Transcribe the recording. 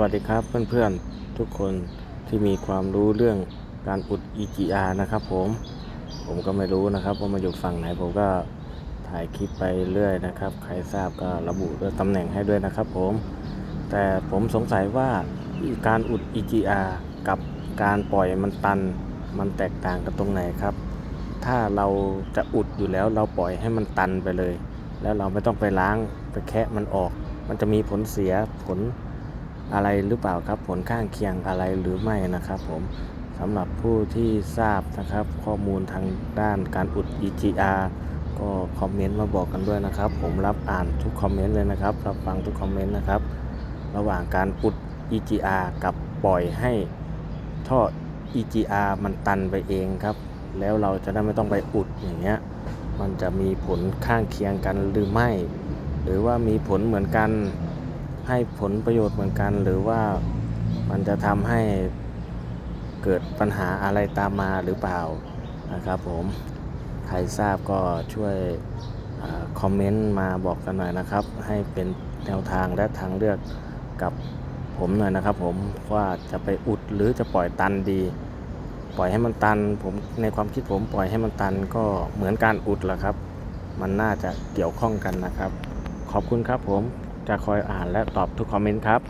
วัสดีครับเพื่อนๆทุกคนที่มีความรู้เรื่องการอุด EGR นะครับผม ผมก็ไม่รู้นะครับว่ามาอยู่ฝั่งไหนผมก็ถ่ายคลิปไปเรื่อยนะครับ ใครทราบก็ระบุด้วยตำแหน่งให้ด้วยนะครับผม แต่ผมสงสัยว่าการอุด EGR กับการปล่อยมันตันมันแตกต่างกันตรงไหนครับ ถ้าเราจะอุดอยู่แล้วเราปล่อยให้มันตันไปเลย แล้วเราไม่ต้องไปล้างไปแคะมันออก มันจะมีผลเสียผล อะไรหรือเปล่าครับ ผลข้างเคียงอะไรหรือไม่นะครับ ผมสำหรับผู้ที่ทราบนะครับ ข้อมูลทางด้านการอุด EGR ก็คอมเมนต์มาบอกกันด้วยนะครับ ผมรับอ่านทุกคอมเมนต์เลยนะครับรับฟังทุกคอมเมนต์นะครับ ระหว่างการอุด EGR กับปล่อยให้ท่อ EGR มันตันไปเองครับ แล้วเราจะได้ไม่ต้องไปอุดอย่างเงี้ย มันจะมีผลข้างเคียงกันหรือไม่ หรือว่ามีผลเหมือนกัน ให้ผลประโยชน์เหมือนกัน หรือว่ามันจะทำให้เกิดปัญหาอะไรตามมาหรือเปล่านะครับผมใครทราบก็ช่วยอคอมเมนต์มาบอกกันหน่อยนะครับ ให้เป็นแนวทางและทางเลือกกับผมหน่อยนะครับ ผมว่าจะไปอุดหรือจะปล่อยตันดี ปล่อยให้มันตันผมในความคิดผมปล่อยให้มันตันก็เหมือนการอุดแหละครับ มันน่าจะเกี่ยวข้องกันนะครับ ขอบคุณครับผม จะคอยอ่านและตอบทุกคอมเมนต์ครับ